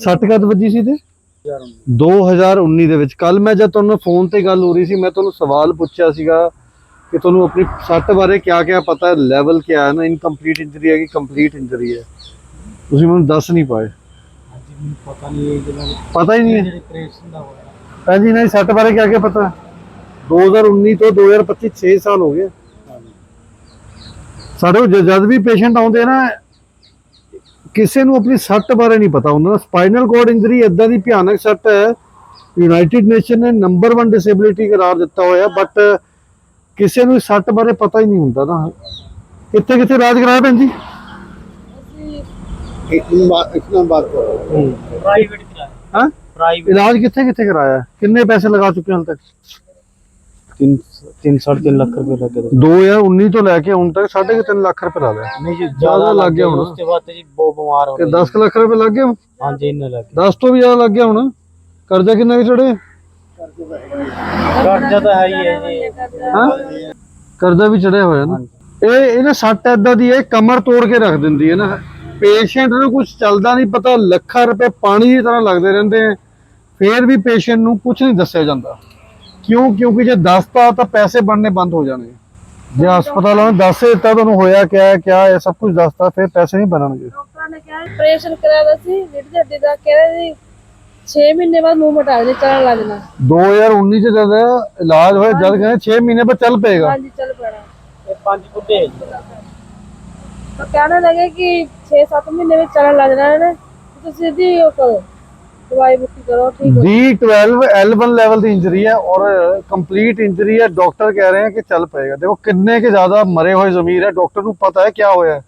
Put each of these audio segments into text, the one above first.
ਸੱਟ ਕਦ ਵੱਜੀ ਸੀ ਤੇ? 2019 ਦੇ ਵਿੱਚ। ਕੱਲ ਮੈਂ ਜਦ ਤੁਹਾਨੂੰ ਫੋਨ ਤੇ ਗੱਲ ਹੋ ਰਹੀ ਸੀ ਮੈਂ ਤੁਹਾਨੂੰ ਸਵਾਲ ਪੁੱਛਿਆ ਸੀਗਾ ਕਿ ਤੁਹਾਨੂੰ ਆਪਣੀ ਸੱਟ ਬਾਰੇ ਕਿਆ ਕਿਆ ਪਤਾ ਹੈ? ਲੈਵਲ ਕਿਆ ਹੈ ਨਾ? ਇਨਕੰਪਲੀਟ ਇੰਜਰੀ ਹੈ ਕਿ ਕੰਪਲੀਟ ਇੰਜਰੀ ਹੈ? ਤੁਸੀਂ ਮੈਨੂੰ ਦੱਸ ਨਹੀਂ ਪਾਏ। ਹਾਂਜੀ ਮੈਨੂੰ ਪਤਾ ਨਹੀਂ ਇਹ ਜਿਹੜਾ ਪਤਾ ਹੀ ਨਹੀਂ ਹੈ। ਜਿਹੜੇ ਆਪਰੇਸ਼ਨ ਦਾ ਹੋਇਆ। ਭੈਣ ਜੀ ਨਹੀਂ ਸੱਟ ਬਾਰੇ ਕਿਆ ਕਿਆ ਪਤਾ ਹੈ? 2019 ਤੋਂ 2025 6 ਸਾਲ ਹੋ ਗਏ। ਸਾਡੇ ਜਦ ਵੀ ਪੇਸ਼ੈਂਟ ਆਉਂਦੇ ਨਾ ਕਿਸੇ ਨੂੰ ਆਪਣੀ ਸੱਟ ਬਾਰੇ ਨਹੀਂ ਪਤਾ ਹੁੰਦਾ। ਸਪਾਈਨਲ ਕੋਰਡ ਇੰਜਰੀ ਇਦਾਂ ਦੀ ਭਿਆਨਕ ਸੱਟ ਹੈ। ਯੂਨਾਈਟਿਡ ਨੇਸ਼ਨ ਨੇ ਨੰਬਰ 1 ਡਿਸੇਬਿਲਿਟੀ ਕਰਾਰ ਦਿੱਤਾ ਹੋਇਆ ਬਟ ਕਿਸੇ ਨੂੰ ਸੱਟ ਬਾਰੇ ਪਤਾ ਹੀ ਨਹੀਂ ਹੁੰਦਾ ਨਾ। ਕਿੱਥੇ ਕਿੱਥੇ ਇਲਾਜ ਕਰਾਇਆ ਭੈਣ ਜੀ? ਪ੍ਰਾਈਵੇਟ ਕਰਾਇਆ। ਹਾਂ? ਪ੍ਰਾਈਵੇਟ ਇਲਾਜ ਕਿੱਥੇ ਕਿੱਥੇ ਕਰਾਇਆ? ਕਿੰਨੇ ਪੈਸੇ ਲਗਾ ਚੁੱਕੇ ਹਾਲ ਤੱਕ? 3 3 3.5 ਲੱਖ ਰੁਪਏ ਲੱਗੇ 2019 ਤੋਂ ਲੈ ਕੇ ਹੁਣ ਤੱਕ 3.5 ਲੱਖ ਰੁਪਏ ਲਾ ਲਿਆ। ਨਹੀਂ ਜੀ ਜ਼ਿਆਦਾ ਲੱਗ ਗਿਆ ਹੋਣਾ। ਉਸ ਤੋਂ ਬਾਅਦ ਜੀ ਬਹੁਤ ਬਿਮਾਰ ਹੋ ਕਿ ਗਏ। 10 ਲੱਖ ਰੁਪਏ ਲੱਗ ਗਏ ਹਾਂਜੀ ਇੰਨਾ ਲੱਗ 10 ਤੋਂ ਵੀ ਜ਼ਿਆਦਾ ਲੱਗ ਗਿਆ ਹੁਣ? ਕਰਜ਼ਾ ਕਿੰਨਾ ਕੁ ਚੜੇ ਗਿਆ ਕਰਜ਼ਾ ਤਾਂ ਹੈ ਹੀ ਹੈ ਜੀ। ਹਾਂ? ਕਰਜ਼ਾ ਵੀ ਚੜਿਆ ਹੋਇਆ ਨਾ। ਇਹ ਇਹਨੇ ਸੱਟ ਏਦਾਂ ਦੀ ਹੈ ਕਮਰ ਤੋੜ ਕੇ ਰੱਖ ਦਿੰਦੀ ਹੈ ਨਾ। ਪੇਸ਼ੈਂਟ ਨੂੰ ਕੁਝ ਚੱਲਦਾ ਨਹੀਂ ਪਤਾ ਲੱਖਾਂ ਰੁਪਏ ਪਾਣੀ ਦੀ ਤਰ੍ਹਾਂ ਲੱਗਦੇ ਰਹਿੰਦੇ ਆ ਫੇਰ ਵੀ ਪੇਸ਼ੈਂਟ ਨੂੰ ਕੁਝ ਨਹੀਂ ਦੱਸਿਆ ਜਾਂਦਾ। ਕਿਉਂ? ਕਿਉਂਕਿ ਜੇ ਦੱਸਤਾ ਤਾਂ ਪੈਸੇ ਬਣਨੇ ਬੰਦ ਹੋ ਜਾਣਗੇ। ਜੇ ਹਸਪਤਾਲਾਂ ਨੇ ਦੱਸ ਦਿੱਤਾ ਤੁਹਾਨੂੰ ਹੋਇਆ ਕਿਆ ਹੈ ਕਿਆ ਹੈ ਸਭ ਕੁਝ ਦੱਸਤਾ ਫਿਰ ਪੈਸੇ ਨਹੀਂ ਬਣਨਗੇ। ਡਾਕਟਰਾਂ ਨੇ ਕਿਹਾ ਆਪਰੇਸ਼ਨ ਕਰਾਇਆ ਸੀ ਦੀ ਹੱਡੀ ਦਾ ਕਹਿੰਦੇ ਜੀ 6 ਮਹੀਨੇ ਬਾਅਦ ਮੂੰਹ ਮਟਾ ਦੇ ਚੱਲਣ ਲੱਗ ਜਾਣਾ 2019 ਚ ਜਦ ਇਲਾਜ ਹੋਇਆ ਜਦ ਕਹਿੰਦੇ 6 ਮਹੀਨੇ ਬਾਅਦ ਚੱਲ ਪਏਗਾ। ਹਾਂਜੀ ਚੱਲ ਪੈਣਾ। ਇਹ ਪੰਜ ਬੁੱਢੇ ਹੈ ਜੀ। ਤਾਂ ਕਹਿਣ ਲੱਗੇ ਕਿ 6-7 ਮਹੀਨੇ ਵਿੱਚ ਚੱਲਣ ਲੱਗ ਜਾਣਾ ਨੇ ਤੁਸੀਂ ਦੀ ਉਹ ਕਰੋ। ਦਵਾਈ ਬੁੱਕੀ ਕਰੋ ਠੀਕ ਹੋ? D12 L1 ਲੈਵਲ ਦੀ ਇੰਜਰੀ ਹੈ ਔਰ ਕੰਪਲੀਟ ਇੰਜਰੀ ਹੈ। ਡਾਕਟਰ ਕਹਿ ਰਹੇ ਹਨ ਕਿ ਚੱਲ ਪਏਗਾ। ਦੇਖੋ ਕਿੰਨੇ ਕੇ ਜ਼ਿਆਦਾ ਮਰੇ ਹੋਏ ਜ਼ਮੀਰ ਹੈ। ਡਾਕਟਰ ਨੂੰ ਪਤਾ ਹੈ ਕਿਆ ਹੋਇਆ ਹੈ।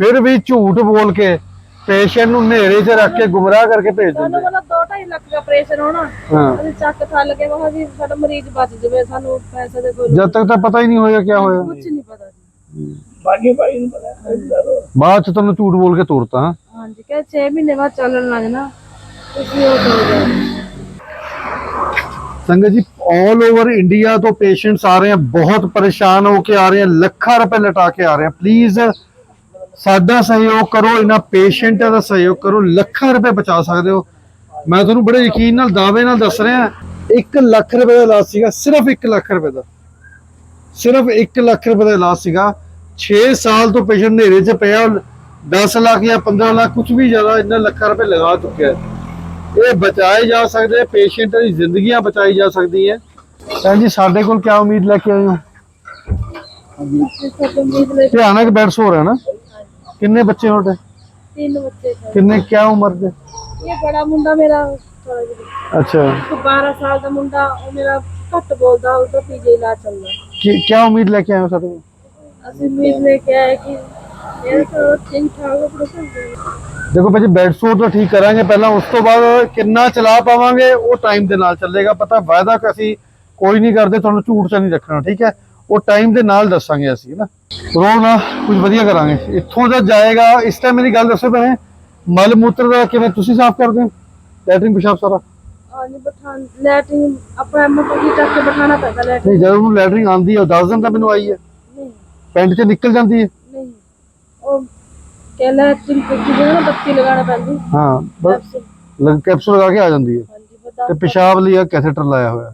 ਫਿਰ ਵੀ ਝੂਠ ਬੋਲ ਕੇ ਪੇਸ਼ੈਂਟ ਨੂੰ ਨੇੜੇ 'ਚ ਰੱਖ ਕੇ ਗੁੰਮਰਾਹ ਕਰਕੇ ਭੇਜ ਸਾਨੂੰ ਦਿੰਦੇ ਮਤਲਬ 2.5 ਲੱਖ ਦਾ ਆਪਰੇਸ਼ਨ ਹੋਣਾ। ਹਾਂ। ਅਸੀਂ ਚੱਕ ਥੱਲ ਕੇ ਮਹਾ ਜੀ ਸਾਡਾ ਮਰੀਜ਼ ਬਚ ਜਾਵੇ ਸਾਨੂੰ ਪੈਸੇ ਦੇ ਕੋਈ ਜਦ ਤੱਕ ਤਾਂ ਪਤਾ ਹੀ ਨਹੀਂ ਹੋਇਆ ਕਿਆ ਹੋਇਆ। ਕੁਝ ਨਹੀਂ ਪਤਾ ਜੀ। ਬਾਕੀ ਭਾਈ ਨੂੰ ਪਤਾ ਬਾਅਦ 'ਚ ਤੁਹਾਨੂੰ ਝੂਠ ਬੋਲ ਕੇ ਤੋਰਤਾ। ਹਾਂ ਹਾਂਜੀ ਕਹੇ 6 ਮਹੀਨੇ ਬਾਅਦ ਚੱਲਣ ਲੱਗ ਤੁਸੀਂ ਉਹ ਕਰੋ ਸੰਗਤ ਜੀ ਆਲ ਓਵਰ ਇੰਡੀਆ ਤੋਂ ਪੇਸ਼ੈਂਟਸ ਆ ਰਹੇ ਹਨ ਬਹੁਤ ਪਰੇਸ਼ਾਨ ਹੋ ਲੱਖਾਂ ਰੁਪਏ ਲਟਾ ਕੇ ਆ ਰਹੇ ਹਨ ਪਲੀਜ਼ ਸਾਡਾ ਸਹਿਯੋਗ ਕਰੋ, ਇਹਨਾਂ ਪੇਸ਼ੈਂਟਾਂ ਦਾ ਸਹਿਯੋਗ ਕਰੋ, ਲੱਖਾਂ ਰੁਪਏ ਬਚਾ ਸਕਦੇ ਹੋ। ਮੈਂ ਤੁਹਾਨੂੰ ਬੜੇ ਯਕੀਨ ਨਾਲ, ਦਾਅਵੇ ਨਾਲ ਦੱਸ ਰਿਹਾ 1 ਲੱਖ ਰੁਪਏ ਦਾ ਇਲਾਜ ਸੀਗਾ, ਸਿਰਫ 1 ਲੱਖ ਰੁਪਏ ਦਾ। ਸਿਰਫ 1 ਲੱਖ ਰੁਪਏ ਦਾ ਇਲਾਜ ਸੀਗਾ। 6 ਸਾਲ ਤੋਂ ਪੇਸ਼ੈਂਟ ਨੇਰੇ 'ਚ ਪਿਆ 10 ਲੱਖ ਜਾਂ 15 ਲੱਖ ਕੁਝ ਵੀ ਜ਼ਿਆਦਾ ਇੰਨਾ ਲੱਖਾਂ ਰੁਪਏ ਲਗਾ ਚੁੱਕਿਆ ਹੈ। ਇਹ ਬਚਾਏ ਜਾ ਸਕਦੇ ਪੇਸ਼ੈਂਟ ਦੀ ਜ਼ਿੰਦਗੀਆਂ ਬਚਾਈ ਜਾ ਸਕਦੀ ਹੈ ਭੈਣ ਜੀ ਸਾਡੇ ਕੋਲ ਕੀ ਉਮੀਦ ਲੈ ਕੇ ਆਏ ਹੋ? ਭਿਆਨਕ ਬੈਡ ਸੋ ਹੈ ਨਾ? ਕਿੰਨੇ ਬੱਚੇ ਹੋ ਤੁਹਾਡੇ? ਤਿੰਨ ਬੱਚੇ। ਕਿੰਨੇ ਕੀ ਉਮਰ ਦੇ? ਇਹ ਬੜਾ ਮੁੰਡਾ ਮੇਰਾ ਅੱਛਾ। ਇੱਕ 12 ਸਾਲ ਦਾ ਮੁੰਡਾ ਉਹ ਮੇਰਾ ਘੱਟ ਬੋਲਦਾ ਉਹਦਾ ਪੀਜੇ ਇਲਾਜ ਚੱਲਦਾ। ਕੀ ਕੀ ਉਮੀਦ ਲੈ ਕੇ ਆਏ ਹੋ ਸਾਡੇ ਕੋਲ? ਅਸੀਂ ਉਮੀਦ ਲੈ ਕੇ ਆਏ ਕਿ ਇਹ ਤਾਂ ਠੀਕ ਠਾਕ ਆਪਰੇਸ਼ਨ ਦੇਖੋ ਭਾਜੀ ਬੈਡ ਸੋਰ ਤਾਂ ਠੀਕ ਕਰਾਂਗੇ ਪਹਿਲਾਂ ਉਸ ਤੋਂ ਬਾਅਦ ਕਿੰਨਾ ਚਲਾ ਪਾਵਾਂਗੇ ਉਹ ਟਾਈਮ ਦੇ ਨਾਲ ਚੱਲੇਗਾ ਪਤਾ ਵਾਅਦਾ ਕਿ ਅਸੀਂ ਕੋਈ ਨਹੀਂ ਕਰਦੇ ਤੁਹਾਨੂੰ ਝੂਠ ਚ ਨਹੀਂ ਰੱਖਣਾ ਠੀਕ ਹੈ ਉਹ ਟਾਈਮ ਦੇ ਨਾਲ ਦੱਸਾਂਗੇ ਅਸੀਂ ਨਾ ਰੋ ਨਾ ਕੁਝ ਵਧੀਆ ਕਰਾਂਗੇ ਇੱਥੋਂ ਦਾ ਜਾਏਗਾ ਇਸ ਟਾਈਮ ਮੇਰੀ ਗੱਲ ਦੱਸੋ ਭੈਣੇ ਮਲ ਮੂਤਰ ਦਾ ਕਿਵੇਂ ਤੁਸੀਂ ਸਾਫ਼ ਕਰਦੇ ਹੋ ਲੈਟਰਿੰਗ ਪਿਸ਼ਾਬ ਸਾਰਾ ਆਨੀ ਬਠਾਨ ਲੈਟਿੰਗ ਆਪਣਾ ਮੋਟਰ ਦੀ ਚੱਕ ਕੇ ਬਿਠਾਣਾ ਪੈਂਦਾ ਲੈਟਿੰਗ ਨਹੀਂ ਜਦੋਂ ਉਹਨੂੰ ਲੈਟਰਿੰਗ ਆਂਦੀ ਹੈ ਉਹ ਦੱਸ ਦਿੰਦਾ ਮੈਨੂੰ ਆਈ ਹੈ ਨਹੀਂ ਪੈਂਟ 'ਚ ਨਿਕਲ ਜਾਂਦੀ ਹੈ ਨਹੀਂ ਉਹ ਕਹਿ ਲੈਟਿੰਗ ਪੱਕੀ ਜਿਹੜਾ ਨਾ ਬੱਤੀ ਲਗਾਉਣਾ ਪੈਂਦੀ। ਹਾਂ ਬਸ ਕੈਪਸੂਲ। ਲਗ ਕੇ ਆ ਜਾਂਦੀ ਹੈ। ਹਾਂਜੀ ਤੇ ਪਿਸ਼ਾਬ ਲਈ ਆ ਕੈਥੇਟਰ ਲਾਇਆ ਹੋਇਆ।